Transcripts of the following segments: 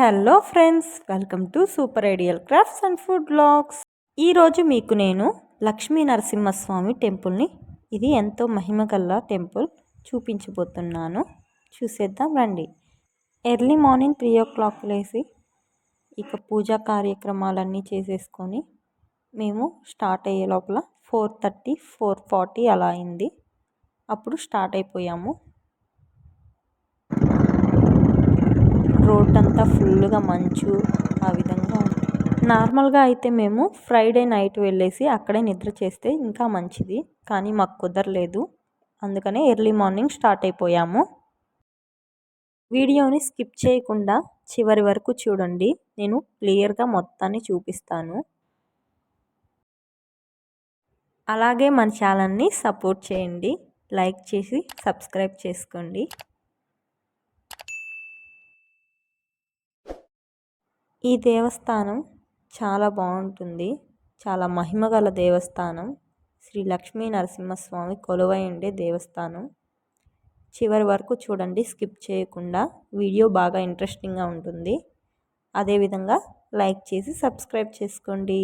Hello friends welcome to super ideal crafts and food blogs. ఈరోజు మీకు నేను లక్ష్మీ నరసింహస్వామి టెంపుల్ని ఇది ఎంతో మహిమగల్ల టెంపుల్ చూపించబోతున్నాను. చూసేద్దాం రండి. Early morning three o'clock లేసి ఇక పూజా కార్యక్రమాలన్నీ చేసేసుకొని మేము స్టార్ట్ అయ్యే లోపల ఫోర్ థర్టీ ఫోర్ ఫార్టీ అలా అయింది. అప్పుడు స్టార్ట్ అయిపోయాము. రోడ్ అంతా ఫుల్గా మంచు ఆ విధంగా ఉంది. నార్మల్గా అయితే మేము ఫ్రైడే నైట్ వెళ్ళేసి అక్కడే నిద్ర చేస్తే ఇంకా మంచిది. కానీ మాకు కుదరలేదు. అందుకనే ఎర్లీ మార్నింగ్ స్టార్ట్ అయిపోయాము. వీడియోని స్కిప్ చేయకుండా చివరి వరకు చూడండి. నేను క్లియర్గా మొత్తాన్ని చూపిస్తాను. అలాగే మన ఛానల్ని సపోర్ట్ చేయండి. లైక్ చేసి సబ్స్క్రైబ్ చేసుకోండి. ఈ దేవస్థానం చాలా బాగుంటుంది. చాలా మహిమ గల దేవస్థానం. శ్రీ లక్ష్మీ నరసింహస్వామి కొలువై ఉండే దేవస్థానం. చివరి వరకు చూడండి స్కిప్ చేయకుండా వీడియో బాగా ఇంట్రెస్టింగ్గా ఉంటుంది. అదేవిధంగా లైక్ చేసి సబ్స్క్రైబ్ చేసుకోండి.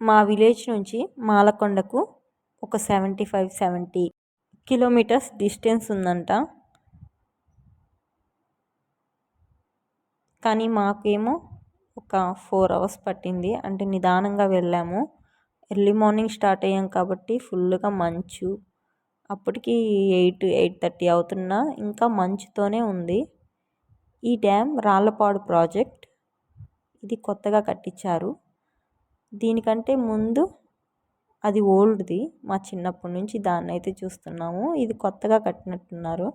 మా విలేజ్ నుంచి మాలకొండకు ఒక seventy five seventy kilometres distance ఉందంట. కానీ మాకేమో ఒక ఫోర్ అవర్స్ పట్టింది. అంటే నిదానంగా వెళ్ళాము. ఎర్లీ మార్నింగ్ స్టార్ట్ అయ్యాం కాబట్టి ఫుల్గా మంచు. అప్పటికి ఎయిట్ ఎయిట్ థర్టీ అవుతున్నా ఇంకా మంచుతోనే ఉంది. ఈ డ్యామ్ రాళ్ళపాడు ప్రాజెక్ట్. ఇది కొత్తగా కట్టించారు. దీనికంటే ముందు అది ఓల్డ్ది. మా చిన్నప్పటి నుంచి దాన్ని అయితే చూస్తున్నాము. ఇది కొత్తగా కట్టినట్టున్నారు.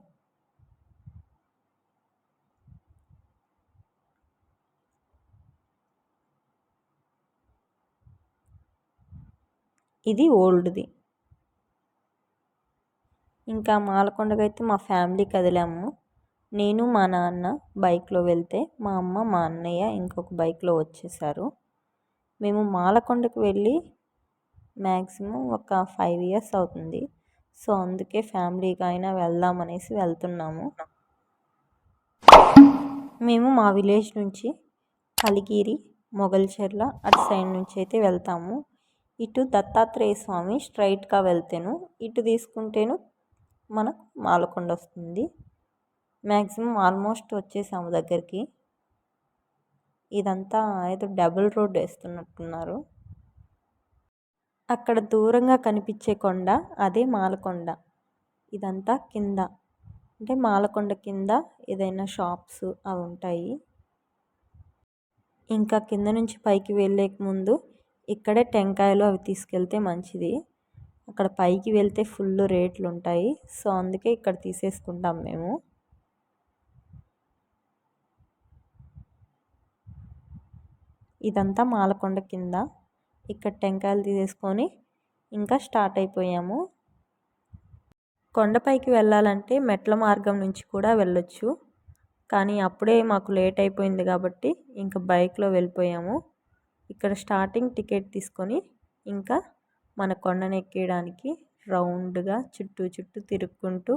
ఇది ఓల్డ్ది. ఇంకా మాలకొండకైతే మా ఫ్యామిలీ కదిలాము. నేను మా నాన్న బైక్లో వెళ్తే మా అమ్మ మా అన్నయ్య ఇంకొక బైక్లో వచ్చేసారు. మేము మాలకొండకు వెళ్ళి మ్యాక్సిమం ఒక ఫైవ్ ఇయర్స్ అవుతుంది. సో అందుకే ఫ్యామిలీగా అయినా వెళ్దాం అనేసి వెళ్తున్నాము. మేము మా విలేజ్ నుంచి కలిగిరి మొగల్చెర్ల అటు సైడ్ నుంచి అయితే వెళ్తాము. ఇటు దత్తాత్రేయ స్వామి స్ట్రైట్గా వెళ్తేను ఇటు తీసుకుంటేను మనకు మాలకొండ వస్తుంది. మ్యాక్సిమం ఆల్మోస్ట్ వచ్చేసాము దగ్గరికి. ఇదంతా ఏదో డబుల్ రోడ్ వేస్తున్నట్టున్నారు. అక్కడ దూరంగా కనిపించే కొండ అదే మాలకొండ. ఇదంతా కింద. అంటే మాలకొండ కింద ఏదైనా షాప్స్ అవి ఉంటాయి. ఇంకా కింద నుంచి పైకి వెళ్ళే ముందు ఇక్కడే టెంకాయలు అవి తీసుకెళ్తే మంచిది. అక్కడ పైకి వెళ్తే ఫుల్ రేట్లు ఉంటాయి. సో అందుకే ఇక్కడ తీసేసుకుంటాం మేము. ఇదంతా మాలకొండ కింద. ఇక్కడ టెంకాయలు తీసేసుకొని ఇంకా స్టార్ట్ అయిపోయాము. కొండపైకి వెళ్ళాలంటే మెట్ల మార్గం నుంచి కూడా వెళ్ళొచ్చు. కానీ అప్పుడే మాకు లేట్ అయిపోయింది కాబట్టి ఇంకా బైక్లో వెళ్ళిపోయాము. ఇక్కడ స్టార్టింగ్ టికెట్ తీసుకొని ఇంకా మన కొండను ఎక్కేయడానికి రౌండ్గా చుట్టూ చుట్టూ తిరుక్కుంటూ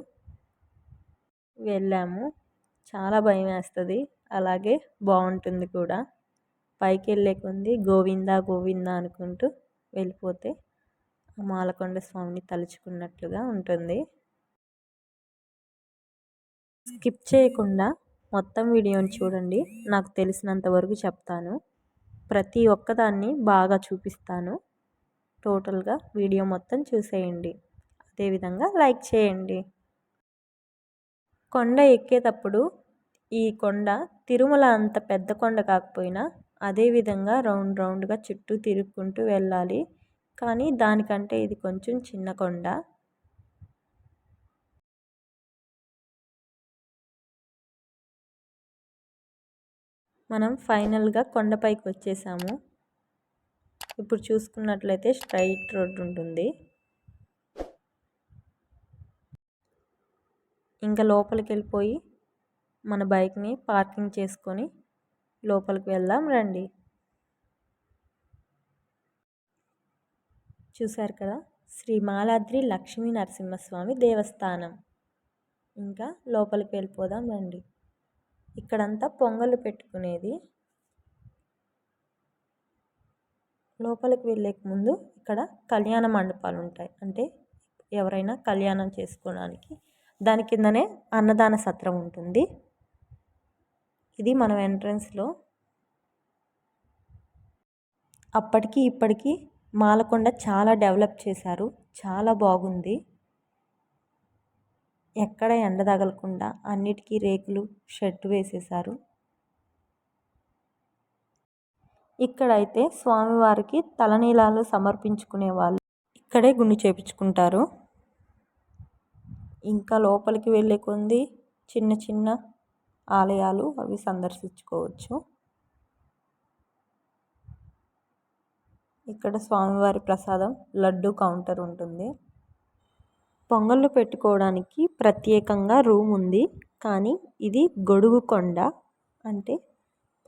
వెళ్ళాము. చాలా భయం వేస్తుంది. అలాగే బాగుంటుంది కూడా. పైకి వెళ్ళే కొంది గోవింద గోవింద అనుకుంటూ వెళ్ళిపోతే మాలకొండ స్వామిని తలుచుకున్నట్లుగా ఉంటుంది. స్కిప్ చేయకుండా మొత్తం వీడియోని చూడండి. నాకు తెలిసినంత వరకు చెప్తాను. ప్రతి ఒక్కదాన్ని బాగా చూపిస్తాను. టోటల్గా వీడియో మొత్తం చూసేయండి. అదేవిధంగా లైక్ చేయండి. కొండ ఎక్కేటప్పుడు ఈ కొండ తిరుమల అంత పెద్ద కొండ కాకపోయినా అదేవిధంగా రౌండ్ రౌండ్గా చుట్టూ తిరుక్కుంటూ వెళ్ళాలి. కానీ దానికంటే ఇది కొంచెం చిన్న కొండ. మనం ఫైనల్గా కొండపైకి వచ్చేసాము. ఇప్పుడు చూసుకున్నట్లయితే స్ట్రైట్ రోడ్ ఉంటుంది. ఇంకా లోపలికి వెళ్ళిపోయి మన బైక్ని పార్కింగ్ చేసుకొని లోపలికి వెళ్దాం రండి. చూశారు కదా? శ్రీ మాలాద్రి లక్ష్మీ నరసింహస్వామి దేవస్థానం. ఇంకా లోపలికి వెళ్ళిపోదాం రండి. ఇక్కడంతా పొంగలు పెట్టుకునేది. లోపలికి వెళ్ళే ముందు ఇక్కడ కళ్యాణ మండపాలు ఉంటాయి. అంటే ఎవరైనా కళ్యాణం చేసుకోవడానికి దాని కిందనే అన్నదాన సత్రం ఉంటుంది. ఇది మనం ఎంట్రన్స్లో. అప్పటికి ఇప్పటికి మాలకొండ చాలా డెవలప్ చేశారు. చాలా బాగుంది. ఎక్కడ ఎండ తగలకుండా అన్నిటికీ రేకులు షెడ్ వేసేసారు ఇక్కడైతే స్వామివారికి తలనీలాలు సమర్పించుకునే వాళ్ళు ఇక్కడే గుండు చేపించుకుంటారు. ఇంకా లోపలికి వెళ్ళే కొంది చిన్న చిన్న ఆలయాలు అవి సందర్శించుకోవచ్చు. ఇక్కడ స్వామివారి ప్రసాదం లడ్డు కౌంటర్ ఉంటుంది. పొంగళ్ళు పెట్టుకోవడానికి ప్రత్యేకంగా రూమ్ ఉంది. కానీ ఇది గొడుగు కొండ. అంటే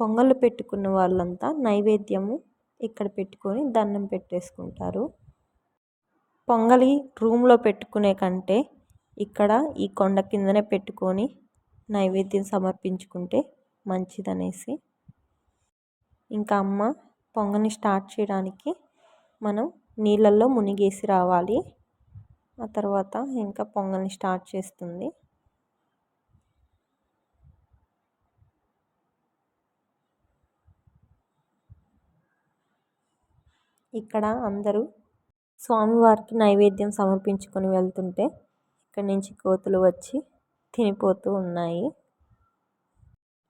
పొంగళ్ళు పెట్టుకున్న వాళ్ళంతా నైవేద్యము ఇక్కడ పెట్టుకొని దండం పెట్టేసుకుంటారు. పొంగలి రూమ్లో పెట్టుకునే కంటే ఇక్కడ ఈ కొండ కిందనే పెట్టుకొని నైవేద్యం సమర్పించుకుంటే మంచిదనేసి. ఇంకా అమ్మ పొంగని స్టార్ట్ చేయడానికి మనం నీళ్ళల్లో మునిగేసి రావాలి. ఆ తర్వాత ఇంకా పొంగల్ని స్టార్ట్ చేస్తుంది. ఇక్కడ అందరూ స్వామివారికి నైవేద్యం సమర్పించుకొని వెళ్తుంటే ఇక్కడి నుంచి కోతులు వచ్చి తినిపోతూ ఉన్నాయి.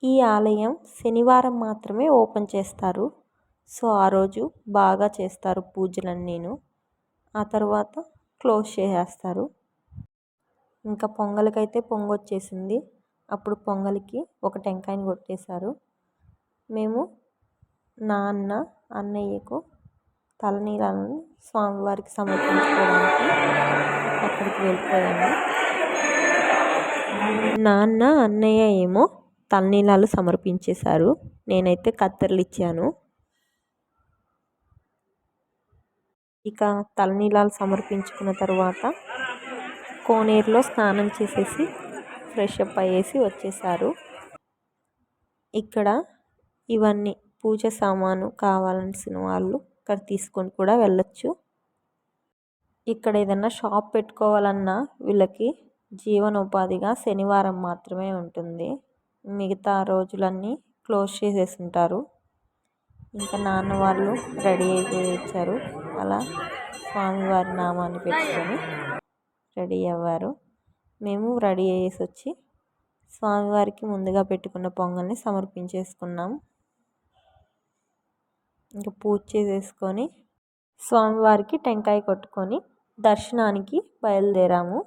ఈ ఆలయం శనివారం మాత్రమే ఓపెన్ చేస్తారు. సో ఆ రోజు బాగా చేస్తారు పూజలన్నీను. ఆ తర్వాత క్లోజ్ చేసేస్తారు. ఇంకా పొంగలికైతే పొంగొచ్చేసింది. అప్పుడు పొంగలికి ఒక టెంకాయని కొట్టేశారు. మేము నాన్న అన్నయ్యకు తలనీలాలను స్వామివారికి సమర్పించుకోవడానికి అక్కడికి వెళ్ళిపోయాము. నాన్న అన్నయ్య ఏమో తలనీలాలు సమర్పించేశారు. నేనైతే కత్తెరలు ఇచ్చాను ఇక తలనీలాలు సమర్పించుకున్న తర్వాత కోనేరులో స్నానం చేసేసి ఫ్రెష్ అప్ అయ్యేసి వచ్చేసారు ఇక్కడ ఇవన్నీ పూజ సామాను కావాల్సిన వాళ్ళు ఇక్కడ తీసుకొని కూడా వెళ్ళొచ్చు. ఇక్కడ ఏదన్నా షాప్ పెట్టుకోవాలన్నా వీళ్ళకి జీవనోపాధిగా శనివారం మాత్రమే ఉంటుంది. మిగతా రోజులన్నీ క్లోజ్ చేసేసి ఉంటారు ఇంకా నాన్న వాళ్ళు రెడీ అయిపోయి ఇచ్చారు అలా స్వామివారి నామాన్ని పెట్టుకొని రెడీ అవ్వారు. మేము రెడీ అయ్యేసి వచ్చి స్వామివారికి ముందుగా పెట్టుకున్న పొంగల్ని సమర్పించేసుకున్నాం. ఇంకా పూజ చేసేసుకొని స్వామివారికి టెంకాయ కొట్టుకొని దర్శనానికి బయలుదేరాము.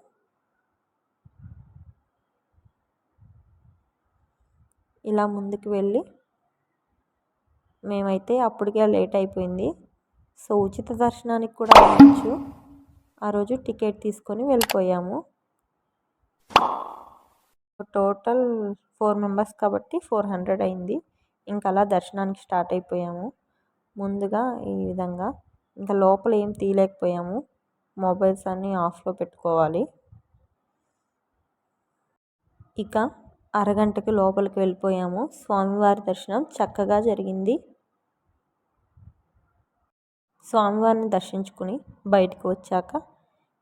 ఇలా ముందుకు వెళ్ళి మేమైతే అప్పటికే లేట్ అయిపోయింది. సో ఉచిత దర్శనానికి కూడా వెళ్ళచ్చు ఆ రోజు టికెట్ తీసుకొని వెళ్ళిపోయాము. టోటల్ ఫోర్ మెంబర్స్ కాబట్టి ఫోర్ హండ్రెడ్ అయింది. ఇంకా అలా దర్శనానికి స్టార్ట్ అయిపోయాము. ముందుగా ఈ విధంగా ఇంకా లోపల ఏం తీయలేకపోయాము. మొబైల్స్ అన్నీ ఆఫ్లో పెట్టుకోవాలి. ఇక అరగంటకి లోపలికి వెళ్ళిపోయాము. స్వామివారి దర్శనం చక్కగా జరిగింది. స్వామివారిని దర్శించుకుని బయటకు వచ్చాక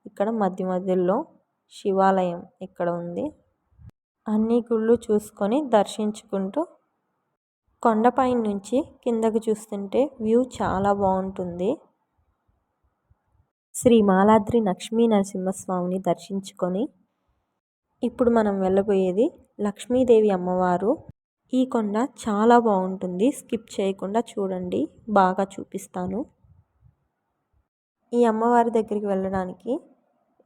ఇక్కడ మధ్య మధ్యలో శివాలయం ఇక్కడ ఉంది. అన్ని గుళ్ళు చూసుకొని దర్శించుకుంటూ కొండపై నుంచి కిందకు చూస్తుంటే వ్యూ చాలా బాగుంటుంది. శ్రీ మాలాద్రి లక్ష్మీ నరసింహస్వామిని దర్శించుకొని ఇప్పుడు మనం వెళ్ళబోయేది లక్ష్మీదేవి అమ్మవారు. ఈ కొండ చాలా బాగుంటుంది. స్కిప్ చేయకుండా చూడండి. బాగా చూపిస్తాను. ఈ అమ్మవారి దగ్గరికి వెళ్ళడానికి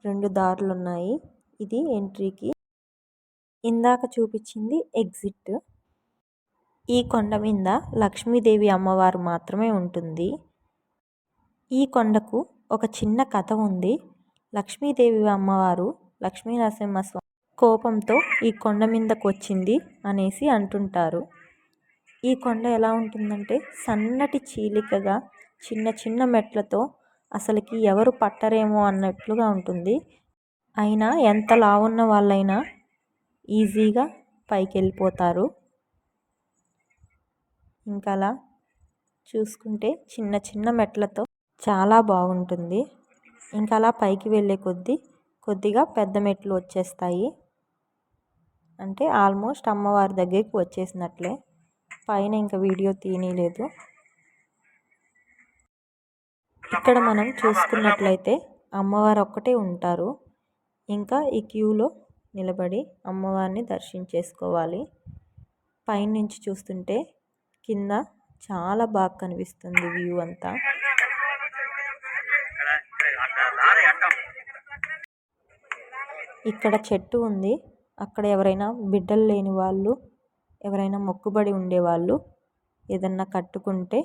రెండు దారులు ఉన్నాయి. ఇది ఎంట్రీకి. ఇందాక చూపించింది ఎగ్జిట్. ఈ కొండ మీద లక్ష్మీదేవి అమ్మవారు మాత్రమే ఉంటుంది. ఈ కొండకు ఒక చిన్న కథ ఉంది. లక్ష్మీదేవి అమ్మవారు లక్ష్మీ నరసింహస్వామి కోపంతో ఈ కొండ మీదకు వచ్చింది అనేసి అంటుంటారు. ఈ కొండ ఎలా ఉంటుందంటే సన్నటి చీలికగా చిన్న చిన్న మెట్లతో అసలుకి ఎవరు పట్టరేమో అన్నట్లుగా ఉంటుంది. అయినా ఎంత లావున్న వాళ్ళైనా ఈజీగా పైకి వెళ్ళిపోతారు ఇంకా అలా చూసుకుంటే చిన్న చిన్న మెట్లతో చాలా బాగుంటుంది. ఇంకా అలా పైకి వెళ్ళే కొద్దీ కొద్దిగా పెద్ద మెట్లు వచ్చేస్తాయి. అంటే ఆల్మోస్ట్ అమ్మవారి దగ్గరికి వచ్చేసినట్లే. పైన ఇంకా వీడియో తీయలేదు ఇక్కడ మనం చూసుకున్నట్లయితే అమ్మవారు ఒక్కటే ఉంటారు. ఇంకా ఈ క్యూలో నిలబడి అమ్మవారిని దర్శించేసుకోవాలి. పైనుంచి చూస్తుంటే కింద చాలా బాగా కనిపిస్తుంది వ్యూ అంతా. ఇక్కడ చెట్టు ఉంది. అక్కడ ఎవరైనా బిడ్డలు లేని వాళ్ళు ఎవరైనా మొక్కుబడి ఉండేవాళ్ళు ఏదన్నా కట్టుకుంటే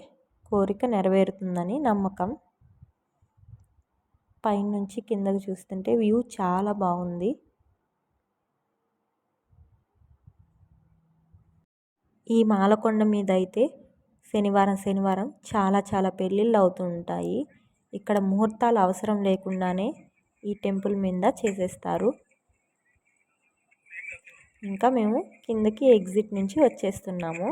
కోరిక నెరవేరుతుందని నమ్మకం. పైనుంచి కిందకి చూస్తుంటే వ్యూ చాలా బాగుంది. ఈ మాలకొండ మీద అయితే శనివారం శనివారం చాలా చాలా పెళ్ళిళ్ళు అవుతూ ఉంటాయి. ఇక్కడ ముహూర్తాలు అవసరం లేకుండానే ఈ టెంపుల్ మీద చేసేస్తారు. ఇంకా మేము కిందకి ఎగ్జిట్ నుంచి వచ్చేస్తున్నాము.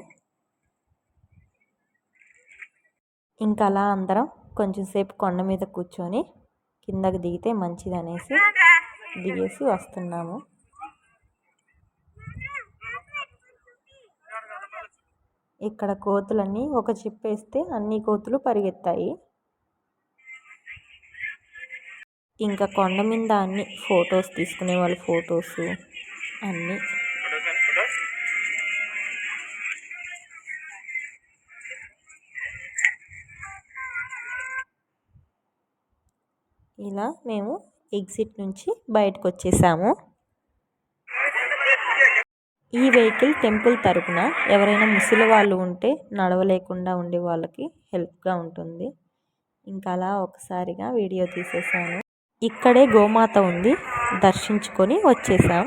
ఇంకా అలా అందరం కొంచెం సేపు కొండ మీద కూర్చొని కిందకి దిగితే మంచిది అనేసి దిగేసి వస్తున్నాము. ఇక్కడ కోతులన్నీ ఒక చిప్పేస్తే అన్ని కోతులు పరిగెత్తాయి. ఇంకా కొండ మీద అన్ని ఫొటోస్ తీసుకునే వాళ్ళు ఫొటోస్ అన్నీ ఇలా మేము ఎగ్జిట్ నుంచి బయటకు వచ్చేసాము ఈ వెహికల్ టెంపుల్ తరపున ఎవరైనా ముసలి వాళ్ళు ఉంటే నడవలేకుండా ఉండే వాళ్ళకి హెల్ప్గా ఉంటుంది. ఇంకా అలా ఒకసారిగా వీడియో తీసేసాను. ఇక్కడే గోమాత ఉంది. దర్శించుకొని వచ్చేసాం.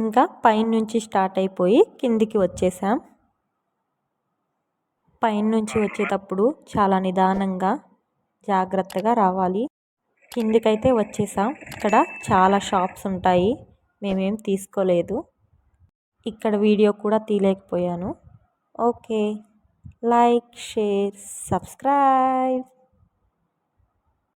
ఇంకా పైనుంచి స్టార్ట్ అయిపోయి కిందికి వచ్చేసాం. పైనుంచి వచ్చేటప్పుడు చాలా నిదానంగా జాగ్రత్తగా రావాలి. కిందికైతే వచ్చేసాం. ఇక్కడ చాలా షాప్స్ ఉంటాయి. మేమేం తీసుకోలేదు. ఇక్కడ వీడియో కూడా తీయలేకపోయాను. ఓకే. Like share subscribe.